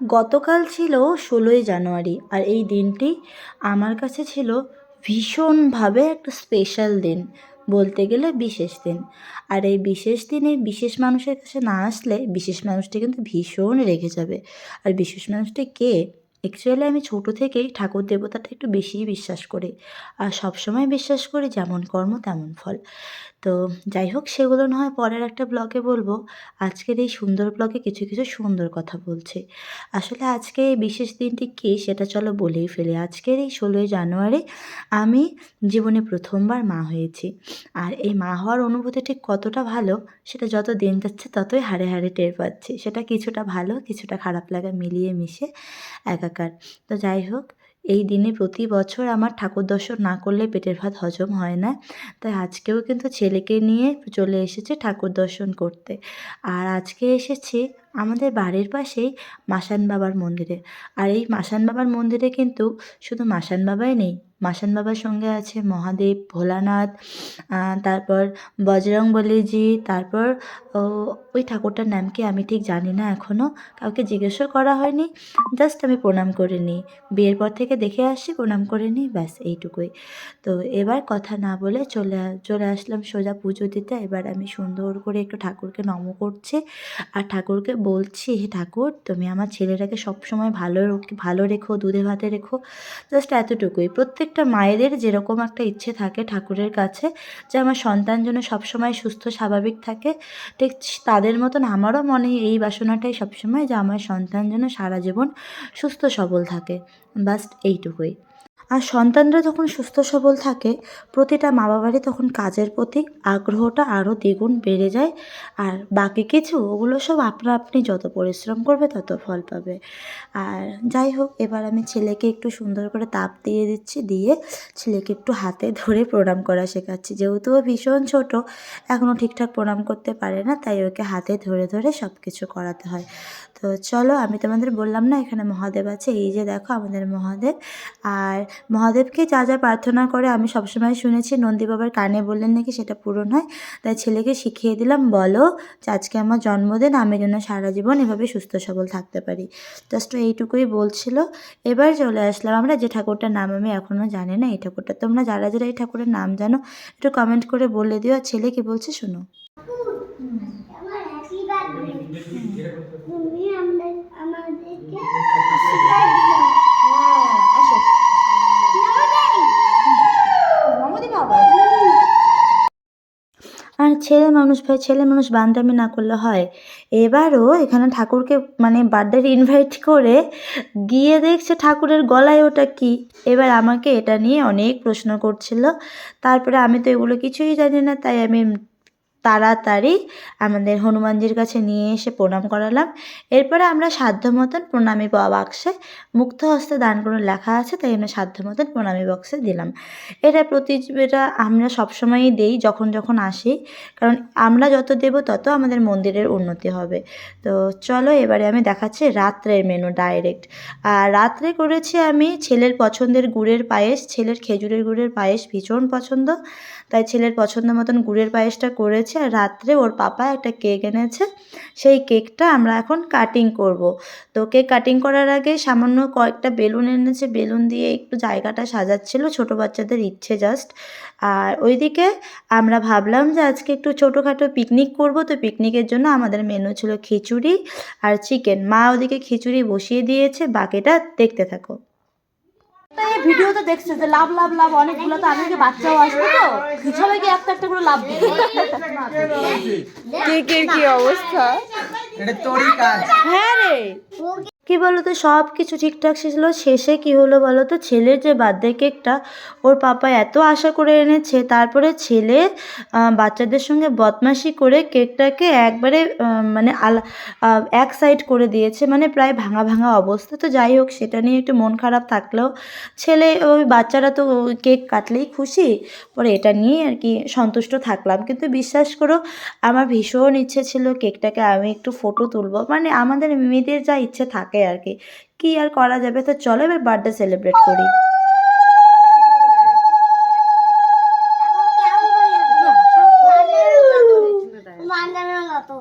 গতকাল ছিল ষোলোই জানুয়ারি আর এই দিনটি আমার কাছে ছিল ভীষণভাবে একটা স্পেশাল দিন বলতে গেলে বিশেষ দিন। আর এই বিশেষ দিনে বিশেষ মানুষের কাছে না আসলে বিশেষ মানুষটি কিন্তু ভীষণ রেগে যাবে। আর বিশেষ মানুষটি কে? অ্যাকচুয়ালি আমি ছোটো থেকেই ঠাকুর দেবতাটা একটু বেশিই বিশ্বাস করি। আর সবসময় বিশ্বাস করি যেমন কর্ম, তেমন ফল। তো যাই হোক, সেগুলো নয় পরের একটা ব্লগে বলব। আজকের এই সুন্দর ব্লগে কিছু কিছু সুন্দর কথা বলছি। আসলে আজকে এই বিশেষ দিনটি কী সেটা চলো বলেই ফেলি। আজকের এই ষোলোই জানুয়ারি আমি জীবনে প্রথমবার মা হয়েছি। আর এই মা হওয়ার অনুভূতি ঠিক কতটা ভালো, সেটা যত দিন যাচ্ছে ততই হাড়ে হাড়ে টের পাচ্ছি। সেটা কিছুটা ভালো, কিছুটা খারাপ লাগা মিলিয়ে মিশে একাকার তো যাই হোক, এই দিনে প্রতি বছর আমার ঠাকুর দর্শন না করলে পেটের ভাত হজম হয় না। তাই আজকেও কিন্তু ছেলেকে নিয়ে চলে এসেছে ঠাকুর দর্শন করতে। আর আজকে এসেছি আমাদের বাড়ির পাশেই মাসান বাবার মন্দিরে। আর এই মাসান বাবার মন্দিরে কিন্তু শুধু মাসান বাবাই নেই মাসান বাবার সঙ্গে আছে, মহাদেব, ভোলানাথ তারপর বজরং বলিজি, তারপর ওই ঠাকুরটার নাম কি আমি ঠিক জানি না এখনও কাউকে জিজ্ঞেসও করা হয়নি জাস্ট আমি প্রণাম করে নিই। বিয়ের পর থেকে দেখে আসি, প্রণাম করে নিই, ব্যাস এইটুকুই। তো এবার কথা না বলে চলে চলে আসলাম সোজা পুজো দিতে, এবার আমি সুন্দর করে একটু ঠাকুরকে নম করছি, আর ঠাকুরকে বলছি, হে ঠাকুর, তুমি আমার ছেলেটাকে সবসময় ভালো ভালো রেখো, দুধে ভাতে রেখো জাস্ট এতটুকুই। প্রত্যেকটা মায়েদের যেরকম একটা ইচ্ছে থাকে ঠাকুরের কাছে, যে আমার সন্তান যেন সবসময় সুস্থ, স্বাভাবিক থাকে, ঠিক তাদের মতন আমারও মনে এই বাসনাটাই সবসময় যে আমার সন্তান যেন সারা জীবন সুস্থ, সবল থাকে। বাস এইটুকুই। আর সন্তানরা যখন সুস্থ সবল থাকে, প্রতিটা মা বাবারই তখন কাজের প্রতি আগ্রহটা আরও দ্বিগুণ বেড়ে যায়। আর বাকি কিছু, ওগুলো সব আপনা আপনি যত পরিশ্রম করবে তত ফল পাবে। আর যাই হোক, এবার আমি ছেলেকে একটু সুন্দর করে তাপ দিয়ে দিচ্ছি, দিয়ে ছেলেকে একটু হাতে ধরে প্রণাম করা শেখাচ্ছি। যেহেতু ও ভীষণ ছোট এখনও ঠিকঠাক প্রণাম করতে পারে না, তাই ওকে হাতে ধরে ধরে সব কিছু করাতে হয়। তো চলো, আমি তোমাদের বললাম না, এখানে মহাদেব আছে, এই যে দেখো আমাদের মহাদেব। আর মহাদেবকে যা যা প্রার্থনা করে আমি সবসময় শুনেছি নন্দী বাবার কানে বললেন নাকি সেটা পূরণ হয় তাই ছেলেকে শিখিয়ে দিলাম বলো যে আজকে আমার জন্মদিন আমি যেন সারা জীবন এভাবে সুস্থ সবল থাকতে পারি জাস্ট এইটুকুই বলছিল এবার চলে আসলাম আমরা যে ঠাকুরটার নাম আমি এখনও জানি না এই ঠাকুরটা তোমরা যারা যারা এই ঠাকুরের নাম জানো একটু কমেন্ট করে বলে দিও আর ছেলে কি বলছে শোনো আমাদেরকে ছেলে মানুষ ভাই ছেলে মানুষ বান্দামি না করলে হয়। এবারও এখানে ঠাকুরকে মানে বার্থডে ইনভাইট করে গিয়ে দেখছে ঠাকুরের গলায় ওটা কি। এবার আমাকে এটা নিয়ে অনেক প্রশ্ন করছিল। তারপরে আমি তো এগুলো কিছুই জানি না, তাই আমি তাড়াতাড়ি আমাদের হনুমানজির কাছে নিয়ে এসে প্রণাম করালাম। এরপরে আমরা সাধ্য মতন প্রণামী বাক্সে মুক্ত হস্তে দান করুন লেখা আছে, তাই আমরা সাধ্য মতন প্রণামী বক্সে দিলাম। এটা প্রতি এটা আমরা সবসময়ই দেই যখন যখন আসি, কারণ আমরা যত দেব তত আমাদের মন্দিরের উন্নতি হবে। তো চলো এবারে আমি দেখাচ্ছি রাত্রের মেনু ডাইরেক্ট আর রাত্রে করেছি আমি ছেলের পছন্দের গুড়ের পায়েস, ছেলের খেজুরের গুড়ের পায়েস ভীষণ পছন্দ। তাই ছেলের পছন্দ মতন গুড়ের পায়েসটা করেছে আর রাত্রে ওর পাপা একটা কেক এনেছে। সেই কেকটা আমরা এখন কাটিং করব। তো কেক কাটিং করার আগে সামান্য কয়েকটা বেলুন এনেছে। বেলুন দিয়ে একটু জায়গাটা সাজাচ্ছিল, ছোট বাচ্চাদের ইচ্ছে জাস্ট আর ওইদিকে আমরা ভাবলাম যে আজকে একটু ছোটোখাটো পিকনিক করব। তো পিকনিকের জন্য আমাদের মেনু ছিল খিচুড়ি আর চিকেন মা ওদিকে খিচুড়ি বসিয়ে দিয়েছে। বাকিটা দেখতে থাকো। এই ভিডিওতে দেখছে যে লাভ লাভ লাভ অনেকগুলো তো আগে বাচ্চাও আসবে তো। সবাইকে একটা একটা করে লাভ দিবে। কেকের কি অবস্থা? এটা তোরই কাজ। হ্যাঁ রে। কি বলো তো সব কিছু ঠিকঠাক ছিল শেষে কি হলো বলো তো ছেলের যে বার্থডে কেকটা ওর পাপা এত আশা করে এনেছে। তারপরে ছেলে বাচ্চাদের সঙ্গে বদমাশি করে কেকটাকে একবারে মানে আলা এক সাইড করে দিয়েছে। মানে প্রায় ভাঙা ভাঙা অবস্থা। তো যাই হোক, সেটা নিয়ে একটু মন খারাপ থাকলেও ছেলে, ওই বাচ্চারা তো কেক কাটলেই খুশি। পরে এটা নিয়ে আর কি সন্তুষ্ট থাকলাম। কিন্তু বিশ্বাস করো, আমার ভীষণ ইচ্ছে ছিল কেকটাকে আমি একটু ফটো তুলবো। মানে আমাদের মেয়েদের যা ইচ্ছে থাকে। আর কি। কি আর করা যাবে? তো চলো এবার বার্থডে সেলিব্রেট করি। মান্দারের মতো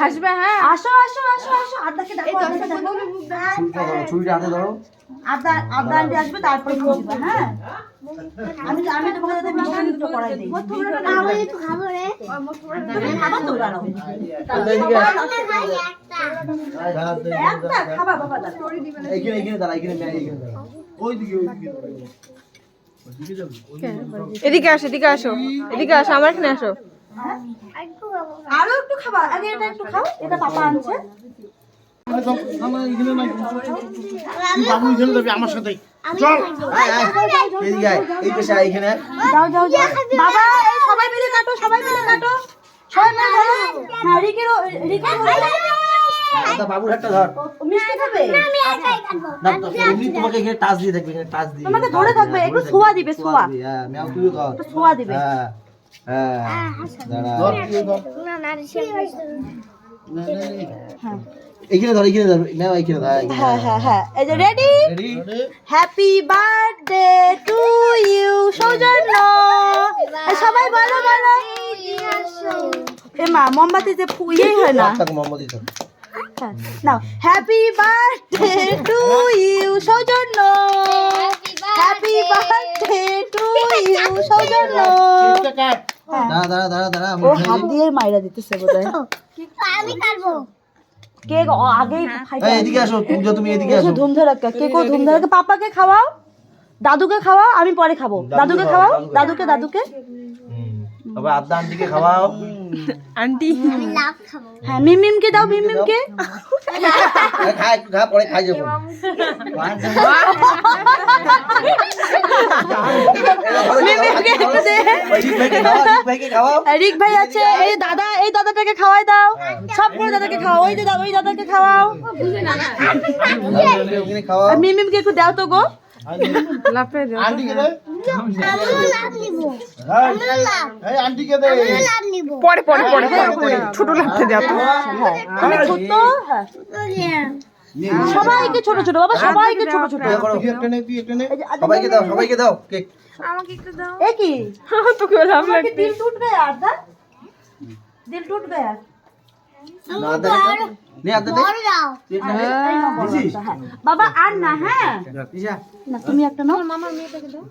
হাসবে হ্যাঁ। আসো আসো আসো হ্যাঁ। এদিকে আসো এদিকে আসো এদিকে আসো আমার এখানে আসো। আরও একটু খাবা। আগে এটা একটু খাও এটা পাপা আনছে। এদিকে আয় এই পেশা এইখানে যাও যাও যাও। বাবা সবাই মিলে কাটো সবাই মিলে কাটো। সবাই মিলে ধরো হ্যাঁ রিকেরও রিকের তা বাবুর হাতটা ধর। মিষ্টি খাবে? না তো এমনি তোমাকে এখানে টাচ দিয়ে থাকবে এখানে টাচ দিয়ে। তোমাকে ধরে থাকবে, হ্যাঁ, একটু ছোঁয়া দিবে, ছোঁয়া। দিবে, হ্যাঁ ম্যাও তুইও ধর। ছোঁয়া দিবে। হ্যাঁ হ্যাঁ দাঁড়া না না হ্যাঁ। এইখানে ধর। এইখানে ধর ম্যাও এইখানে ধর। হ্যাঁ হ্যাঁ হ্যাঁ এই যে ready ready happy birthday to you Soujanya. সবাই বলো বলো। এ মা মোমবাতিতে ইয়েই হয় না? হ্যাঁ, নাও। Happy birthday to you Soujanya. Happy birthday to you Soujanya হ্যাঁ। দাঁড়া দাঁড়া দাঁড়া দাঁড়া ও হাত দিয়ে মাইরা দিতেছে বোধহয়। আমি কাটবো। কে আগেই এই, এদিকে আসো পূজা তুমি এদিকে আসো। ধুম ধরাক্কা কেক ও পাপাকে খাওয়াও? দাদুকে খাওয়াও? আমি পরে খাব। দাদুকে খাওয়াও দাদুকে দাদুকে? তবে আদা আন্টিকে খাওয়াও। আন্টি। হ্যাঁ মিম মিমকে দাও মিম মিমকে খাই খা পরে খাই যাব। রিক ভাই আছে। এই দাদা এই দাদাটাকে খাওয়াই দাও। সব করে দাদাকে খাওয়াও। ওই দাদা ওই দাদাকে খাওয়াও। ওখানে খাওয়াও। মিম মিমকে একটু দাও তো গো। দাও লাভ নিব লাভ লাভ নিব পরে পরে পরে পরে। পরে ছোট লাফতে দাও তো আমি ছোট? হ্যাঁ। সবাইকে ছোট ছোট বাবা সবাইকে ছোট ছোট। সবাইকে দাও সবাইকে দাও কেক। এ কি? তোকে লাভ কি দিল টুট গয়া আদা দিল টুট গয়া বাবা আর না হ্যাঁ? না তুমি একটা নাও। মামার মেয়েটাকে দাও।